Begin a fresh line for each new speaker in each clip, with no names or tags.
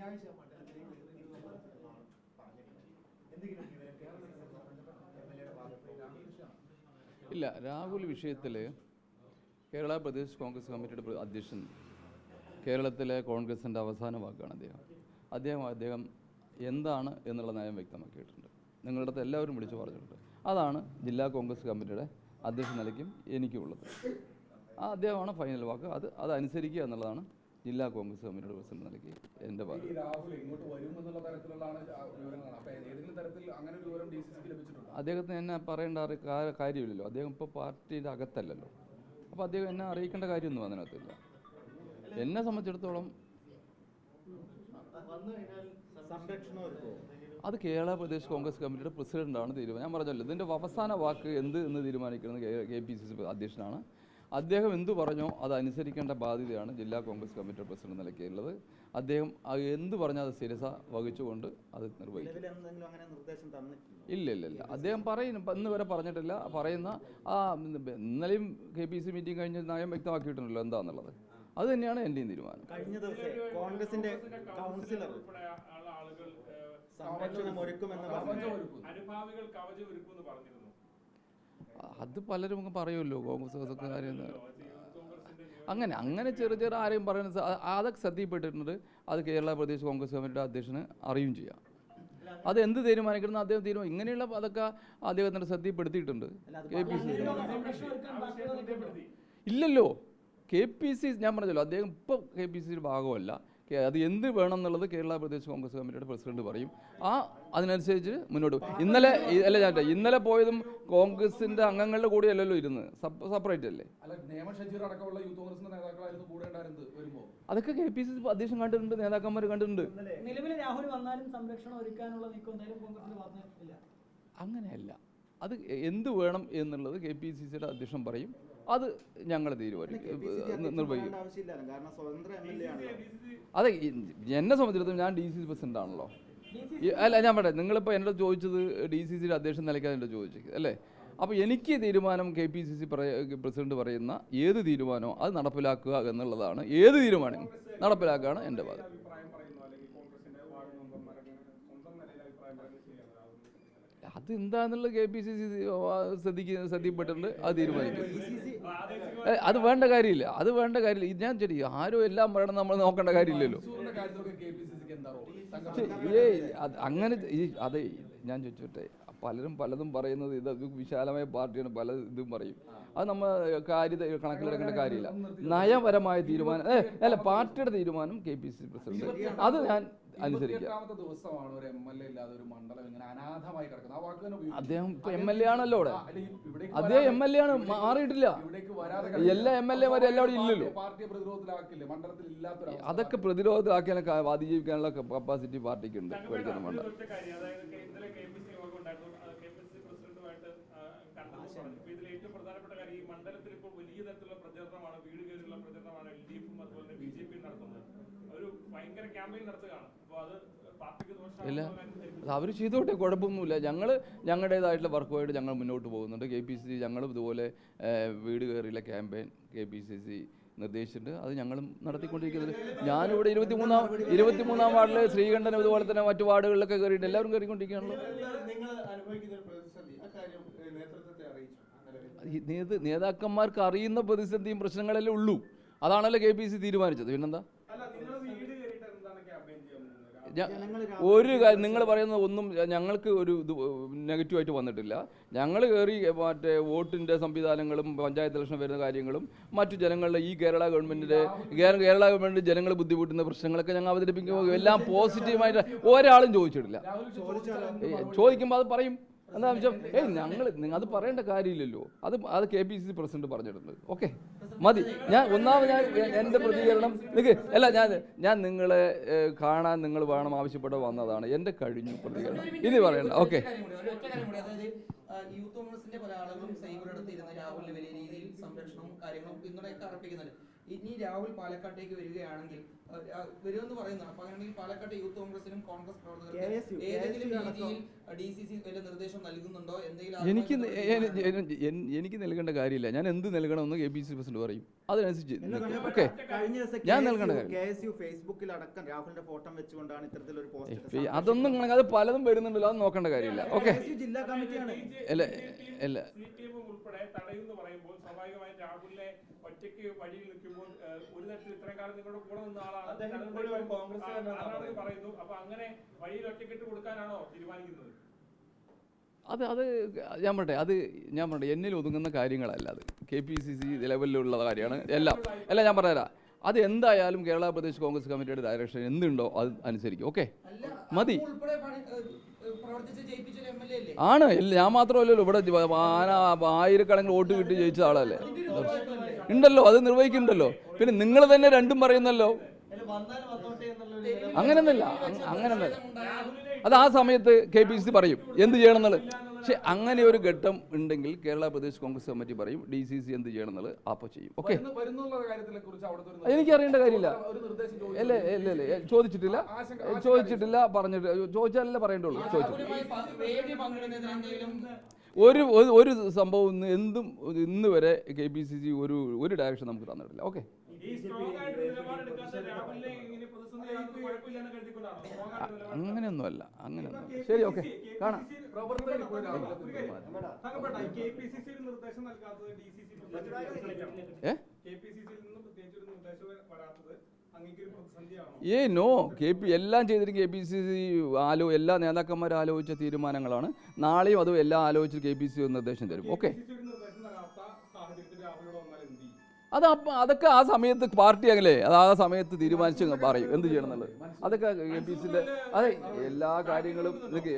പറഞ്ഞിരിക്കുന്നത് എന്തെങ്കിലും
ഇല്ല രാഹുൽ വിഷയത്തിൽ കേരള പ്രദേശ് കോൺഗ്രസ് കമ്മിറ്റിയുടെ അധ്യക്ഷൻ കേരളത്തിലെ കോൺഗ്രസിന്റെ അവസാന വാക്കാണ് അദ്ദേഹം. അദ്ദേഹം അദ്ദേഹം എന്താണ് എന്നുള്ള നയം വ്യക്തമാക്കിയിട്ടുണ്ട്. നിങ്ങളുടെ അടുത്ത് എല്ലാവരും വിളിച്ചു പറഞ്ഞിട്ടുണ്ട്. അതാണ് ജില്ലാ കോൺഗ്രസ് കമ്മിറ്റിയുടെ അധ്യക്ഷ നിലയ്ക്കും എനിക്കുമുള്ളത് ആ അദ്ദേഹമാണ് ഫൈനൽ വാക്ക്. അത് അത് അനുസരിക്കുക എന്നുള്ളതാണ് ജില്ലാ കോൺഗ്രസ് കമ്മിറ്റിയുടെ പ്രസിഡന്റ് നിലയ്ക്ക്
രാഹുൽ ഇങ്ങോട്ട് വരും എന്നുള്ള തരത്തിലുള്ളതാണ് വിവരങ്ങളാണ്. അപ്പൊ ഏതെങ്കിലും തരത്തിൽ അങ്ങനെ ഒരു വിവരം ഡി സി സിക്ക് ലഭിച്ചിട്ടുണ്ട്?
അദ്ദേഹത്തിന് എന്നെ പറയേണ്ട കാര്യമില്ലല്ലോ. അദ്ദേഹം ഇപ്പോൾ പാർട്ടിയുടെ അകത്തല്ലല്ലോ. അപ്പോൾ അദ്ദേഹം എന്നെ അറിയിക്കേണ്ട കാര്യമൊന്നും അതിനകത്തില്ല. എന്നെ സംബന്ധിച്ചിടത്തോളം അത് കേരള പ്രദേശ് കോൺഗ്രസ് കമ്മിറ്റിയുടെ പ്രസിഡന്റാണ് തീരുമാനം. ഞാൻ പറഞ്ഞല്ലോ ഇതിന്റെ അവസാന വാക്ക് എന്ത് എന്ന് തീരുമാനിക്കുന്നത് കെ പി സി സി അധ്യക്ഷനാണ്. അദ്ദേഹം എന്തു പറഞ്ഞോ അത് അനുസരിക്കേണ്ട ബാധ്യതയാണ് ജില്ലാ കോൺഗ്രസ് കമ്മിറ്റി പ്രസിഡന്റ് നിലയ്ക്കുള്ളത് അദ്ദേഹം എന്തു എന്ത് പറഞ്ഞാൽ അത് ശിരസ വഹിച്ചുകൊണ്ട് അത് നിർവഹിക്കും.
നിലവിൽ എന്തെങ്കിലും അങ്ങനെ നിർദ്ദേശം തന്നിട്ടില്ല
ഇല്ല ഇല്ല ഇല്ല. അദ്ദേഹം പറയുന്നു ഇന്ന് വരെ പറഞ്ഞിട്ടില്ല. പറയുന്ന ആ ഇന്നലെയും കെ പി സി മീറ്റിംഗ് കഴിഞ്ഞ നയം വ്യക്തമാക്കിയിട്ടുണ്ടല്ലോ എന്താണെന്നുള്ളത് അത് തന്നെയാണ് എന്റെയും തീരുമാനം.
കഴിഞ്ഞ ദിവസം കോൺഗ്രസിന്റെ കൗൺസിലർ സംരക്ഷണം ഒരുക്കുമെന്ന് പറഞ്ഞു
അനുഭാവികൾ കവചം ഒരുക്കുമെന്ന് പറഞ്ഞിരുന്നു.
അത് പലരും അങ്ങ് പറയുമല്ലോ കോൺഗ്രസ് കാര്യം അങ്ങനെ അങ്ങനെ ചെറു ചെറു ആരെയും പറയുന്നത് അതൊക്കെ ശ്രദ്ധയിൽപ്പെട്ടിട്ടുണ്ട്. അത് കേരള പ്രദേശ് കോൺഗ്രസ് കമ്മിറ്റിയുടെ അധ്യക്ഷന് അറിയും ചെയ്യാം. അത് എന്ത് തീരുമാനിക്കണം അദ്ദേഹം തീരുമാനം ഇങ്ങനെയുള്ള അതൊക്കെ അദ്ദേഹത്തിന്റെ ശ്രദ്ധയിൽപ്പെടുത്തിയിട്ടുണ്ട്. കെ പി സി ഇല്ലല്ലോ. കെ പി സി ഞാൻ പറഞ്ഞല്ലോ അദ്ദേഹം ഇപ്പോൾ കെ പി സിയുടെ ഭാഗമല്ല. അത് എന്ത് വേണം എന്നുള്ളത് കേരള പ്രദേശ് കോൺഗ്രസ് കമ്മിറ്റിയുടെ പ്രസിഡന്റ് പറയും. ആ അതിനനുസരിച്ച് മുന്നോട്ട് പോകും ഇന്നലെ അല്ല ഞാൻ ഇന്നലെ പോയതും കോൺഗ്രസിന്റെ അംഗങ്ങളുടെ കൂടെ അല്ലല്ലോ ഇരുന്ന് സെപ്പറേറ്റ് അല്ലേ?
അല്ല നിയമ ഷജീർ അടക്കമുള്ള യൂത്ത് കോൺഗ്രസിന്റെ നേതാക്കളായിരുന്നു കൂടെ ഉണ്ടായിരുന്നത്
അതൊക്കെ കെ പി സി സി അധ്യക്ഷൻ കണ്ടിട്ടുണ്ട് നേതാക്കന്മാർ കണ്ടിട്ടുണ്ട്. അങ്ങനെയല്ല. അത് എന്ത് വേണം എന്നുള്ളത് കെ പി സി സിയുടെ അധ്യക്ഷൻ പറയും. അത് ഞങ്ങൾ തീരുമാനിക്കും. നിർവഹിക്കും. അതെ എന്നെ സംബന്ധിച്ചിടത്തോളം ഞാൻ ഡി സി സി പ്രസിഡന്റ് ആണല്ലോ. അല്ല ഞാൻ പറയാം നിങ്ങളിപ്പോൾ എന്നോട് ചോദിച്ചത് ഡി സി സിയുടെ അധ്യക്ഷൻ നിലയ്ക്കാണ് എന്നോട് ചോദിച്ചത് അല്ലേ? അപ്പോൾ എനിക്ക് തീരുമാനം K P C C president പറയുന്ന ഏത് തീരുമാനമോ അത് നടപ്പിലാക്കുക എന്നുള്ളതാണ്. ഏത് തീരുമാനം നടപ്പിലാക്കുകയാണ് എന്റെ ഭാഗം. അത് എന്താന്നുള്ളത് കെ പി സി സി ശ്രദ്ധിക്ക ശ്രദ്ധയിൽപ്പെട്ടിട്ടുണ്ട് അത് തീരുമാനിക്കും. അത് വേണ്ട കാര്യമില്ല. അത് വേണ്ട കാര്യമില്ല. ഞാൻ ശരി ആരും എല്ലാം പറയണം നമ്മൾ നോക്കേണ്ട കാര്യമില്ലല്ലോ. ഏ അങ്ങനെ അതെ ഞാൻ ചോദിച്ചോട്ടെ പലരും പലതും പറയുന്നത് ഇത് വിശാലമായ പാർട്ടിയാണ് പല ഇതും പറയും. അത് നമ്മൾ കാര്യത കണക്കിലെടുക്കേണ്ട കാര്യമില്ല. നയപരമായ തീരുമാനം അല്ല പാർട്ടിയുടെ തീരുമാനം K P C C president. അത് ഞാൻ അനുസരിക്കാം
ഇരുപത്തിയെട്ടാമത്തെ ദിവസമാണ് ഒരു എം എൽ എ ഇല്ലാതെ ഒരു മണ്ഡലം ഇങ്ങനെ അനാഥമായി കിടക്കുന്നത്. ആ വാക്ക് തന്നെ.
അദ്ദേഹം എം എൽ എ ആണല്ലോ അവിടെ. അദ്ദേഹം എം എൽ എ ആണ് മാറിയിട്ടില്ല. എല്ലാ എം എൽ എമാരും എല്ലാം അവിടെ ഇല്ലല്ലോ.
പാർട്ടിയെ- പ്രതിരോധത്തിലാക്കില്ലേ? മണ്ഡലത്തിൽ ഇല്ലാത്ത അവസ്ഥ.
അതൊക്കെ പ്രതിരോധത്തിലാക്കിയാലൊക്കെ അതിജീവിക്കാനുള്ള കപ്പാസിറ്റി പാർട്ടിക്ക് ഉണ്ട്
തങ്കപ്പേട്ട, ഒരു അതായത് കെ- ഇന്നലെ കെ പി സി യോഗം ഉണ്ടായിരുന്നു. കെ പ്രസിഡന്റുമായിട്ട് ആ, കണ്ടെന്ന് ഇതിൽ ഏറ്റവും പ്രധാനപ്പെട്ട കാര്യം ഈ മണ്ഡലത്തിൽ ഇപ്പോൾ വലിയ തരത്തിലുള്ള പ്രചരണമാണ് വീട് കയറിയുള്ള പ്രചരണമാണ് എൽ ഡി എഫും അതുപോലെ തന്നെ ബി ജെ പിയും നടത്തുന്നത്. ഒരു ഭയങ്കര ക്യാമ്പയിൻ നടത്തുകയാണ്.
ഇല്ല. അവർ ചെയ്തോട്ടെ കുഴപ്പമൊന്നുമില്ല. ഞങ്ങൾ ഞങ്ങളുടേതായിട്ടുള്ള വർക്കുമായിട്ട് ഞങ്ങൾ മുന്നോട്ട് പോകുന്നുണ്ട്. കെ പി സി സി ഞങ്ങളും ഇതുപോലെ വീട് കയറിയുള്ള campaign K P C C നിർദ്ദേശിച്ചിട്ടുണ്ട്. അത് ഞങ്ങളും നടത്തിക്കൊണ്ടിരിക്കുന്നത്. ഞാനിവിടെ ഇരുപത്തി മൂന്നാം ഇരുപത്തി മൂന്നാം വാർഡിൽ ശ്രീകണ്ഠനും ഇതുപോലെ തന്നെ മറ്റു വാർഡുകളിലൊക്കെ കയറിയിട്ട് എല്ലാവരും കയറിക്കൊണ്ടിരിക്കുകയാണല്ലോ. നേത നേതാക്കന്മാർക്ക് അറിയുന്ന പ്രതിസന്ധിയും പ്രശ്നങ്ങളല്ലേ ഉള്ളൂ. അതാണല്ലോ കെ പി സി തീരുമാനിച്ചത്. പിന്നെന്താ
അല്ല നിങ്ങൾ വീട് കയറിയിട്ട് എന്താണ് ക്യാമ്പയിൻ ചെയ്യാൻ പോകുന്നത്
ഞ- ഒരു നിങ്ങൾ പറയുന്ന ഒന്നും ഞങ്ങൾക്ക് ഒരു ഇത് നെഗറ്റീവായിട്ട് വന്നിട്ടില്ല. ഞങ്ങൾ കയറി മറ്റേ വോട്ടിന്റെ സംവിധാനങ്ങളും പഞ്ചായത്ത് ഇലക്ഷൻ വരുന്ന കാര്യങ്ങളും മറ്റു ജനങ്ങളുടെ ഈ കേരള ഗവൺമെന്റിന്റെ കേരള ഗവൺമെന്റ് ജനങ്ങൾ ബുദ്ധിമുട്ടുന്ന പ്രശ്നങ്ങളൊക്കെ ഞങ്ങൾ അവതരിപ്പിക്കുമ്പോൾ എല്ലാം പോസിറ്റീവായിട്ട് ഒരാളും ചോദിച്ചിട്ടില്ല. ചോദിക്കുമ്പോൾ അത് പറയും. എന്താ വെച്ചാൽ ഏയ് ഞങ്ങൾ നിങ്ങൾ അത് പറയേണ്ട കാര്യമില്ലല്ലോ. അത് അത് K P C C president പറഞ്ഞിട്ടുണ്ട് ഓക്കെ? മതി. ഞാൻ ഒന്നാമത് ഞാൻ എന്റെ പ്രതികരണം നിങ്ങൾക്ക് അല്ല ഞാൻ ഞാൻ നിങ്ങളെ കാണാൻ നിങ്ങൾ വേണം ആവശ്യപ്പെട്ട് വന്നതാണ്. എന്റെ കഴിഞ്ഞു പ്രതികരണം. ഇനി പറയണ്ട. ഓക്കെ?
യൂത്ത് കോൺഗ്രസിന്റെ പല ആളുകളും സൈബർ അടുത്ത് ഇരുന്ന് രാഹുലിന് വലിയ രീതിയിൽ സംരക്ഷണവും കാര്യങ്ങളും പിന്തുണയൊക്കെ അർപ്പിക്കുന്നുണ്ട്. ഇനി രാഹുൽ പാലക്കാട്ടേക്ക് വരികയാണെങ്കിൽ വരുമെന്ന് പറയുന്നതാണ് അപ്പൊ അങ്ങനെയാണെങ്കിൽ പാലക്കാട്ടെ യൂത്ത് കോൺഗ്രസിനും കോൺഗ്രസ് പ്രവർത്തകർക്കും ഏതെങ്കിലും രീതിയിൽ ഡി സി സി വല്ല നിർദ്ദേശം നൽകുന്നുണ്ടോ? എന്തെങ്കിലും
എനിക്ക് എനിക്ക് നൽകേണ്ട കാര്യമില്ല. ഞാൻ എന്ത് നൽകണമെന്ന് കെ പി സി പ്രസിഡന്റ് പറയും. അതിനനുസരിച്ച് ഓക്കെ. ഞാൻ നൽകേണ്ട
ഫേസ്ബുക്കിൽ അടക്കം രാഹുലിന്റെ ഫോട്ടോ വെച്ചുകൊണ്ടാണ് പോസ്റ്റ്
അതൊന്നും കണക്ക് അത് പലതും വരുന്നുണ്ടല്ലോ അത് നോക്കേണ്ട കാര്യമില്ല. ഓക്കെ.
ജില്ലാ കമ്മിറ്റിയാണ്.
അല്ല, അല്ല.
ഉൾപ്പെടെ തടയുമെന്ന് പറയുമ്പോൾ സ്വാഭാവികമായും രാഹുലിനെ ഒറ്റയ്ക്ക് വഴിയിൽ നിൽക്കുമ്പോൾ ഒരു തരത്തിൽ ഇത്രയും കാലം നിങ്ങളുടെ കൂടെ നിന്ന ആളാണ്.
കോൺഗ്രസ്.
പറയുന്നു അപ്പൊ അങ്ങനെ വഴിയിൽ ഒറ്റക്കെട്ട് കൊടുക്കാനാണോ തീരുമാനിക്കുന്നത്?
അത് അത് ഞാൻ പറയട്ടെ അത് ഞാൻ പറയട്ടെ എന്നിൽ ഒതുങ്ങുന്ന കാര്യങ്ങളല്ല അത്. കെ പി സി സി ലെവലിലുള്ള കാര്യമാണ്. എല്ലാം എല്ലാം ഞാൻ പറഞ്ഞുതരാം. അത് എന്തായാലും കേരള പ്രദേശ് കോൺഗ്രസ് കമ്മിറ്റിയുടെ ഡയറക്ഷൻ എന്തുണ്ടോ അത് അനുസരിക്കും ഓക്കെ?
അല്ല,
മതി. ആണ്. ഇല്ല ഞാൻ മാത്രമല്ലല്ലോ. ഇവിടെ ആന ആയിരക്കണക്കിന് വോട്ട് കിട്ടി ജയിച്ച ആളല്ലേ? ഉണ്ടല്ലോ അത് നിർവഹിക്കുന്നുണ്ടല്ലോ. പിന്നെ നിങ്ങൾ തന്നെ രണ്ടും പറയുന്നല്ലോ.
വന്നാൽ വന്നോട്ടെ എന്നുള്ള
അങ്ങനെയൊന്നുമില്ല. അങ്- അങ്ങനെയൊന്നുമില്ല. അത് ആ സമയത്ത് കെ പി സി പറയും. എന്ത് ചെയ്യണം എന്നുള്ളത്? പക്ഷെ അങ്ങനെ ഒരു ഘട്ടം ഉണ്ടെങ്കിൽ കേരള പ്രദേശ് കോൺഗ്രസ് കമ്മിറ്റി പറയും ഡി സി സി എന്ത് ചെയ്യണം എന്നുള്ളത് അപ്പോൾ ചെയ്യും. ഓക്കെ?
എനിക്കറിയേണ്ട വരുന്നുള്ള കാര്യത്തിനെ കുറിച്ച് അവിടുത്തെ ഒരു
എനിക്ക് അറിയേണ്ട കാര്യമില്ല.
ഒരു നിർദ്ദേശം ചോദിച്ചു.
അല്ലേ ഇല്ല ഇല്ല ചോദിച്ചിട്ടില്ല. ചോദിച്ചിട്ടില്ല പറഞ്ഞിട്ട് ചോദിച്ചാലല്ലേ പറയേണ്ടുള്ളൂ ചോദിച്ചു.
രാഹുലുമായി പ- എന്തെങ്കിലും
ഒരു ഒരു- ഒരു സംഭവം ഇന്ന് എന്തും ഇന്ന് വരെ കെ പി സി സി ഒരു ഒരു ഡയറക്ഷൻ നമുക്ക് തന്നിട്ടില്ല. ഓക്കെ? അങ്ങനെയൊന്നുമല്ല അങ്ങനെയൊന്നുമല്ല. ശരി ഓക്കെ. കാണാം. ഏ? നോ. കെ പി എല്ലാം ചെയ്തിട്ട് കെ പി സി സി ആലോ എല്ലാ നേതാക്കന്മാരും ആലോചിച്ച തീരുമാനങ്ങളാണ്. നാളെയും അതും എല്ലാം ആലോചിച്ച് കെ പി സി നിർദ്ദേശം തരും. ഓക്കെ. അത് അതൊക്കെ ആ സമയത്ത് പാർട്ടി അങ്ങനെ അത് ആ സമയത്ത് തീരുമാനിച്ച് പറയും. എന്ത് ചെയ്യണം എന്നുള്ളത് അതൊക്കെ എ പി അതെ എല്ലാ കാര്യങ്ങളും ഇതൊക്കെ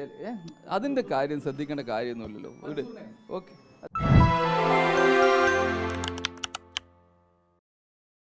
കാര്യം ശ്രദ്ധിക്കേണ്ട കാര്യമൊന്നുമില്ലല്ലോ. ഓക്കെ.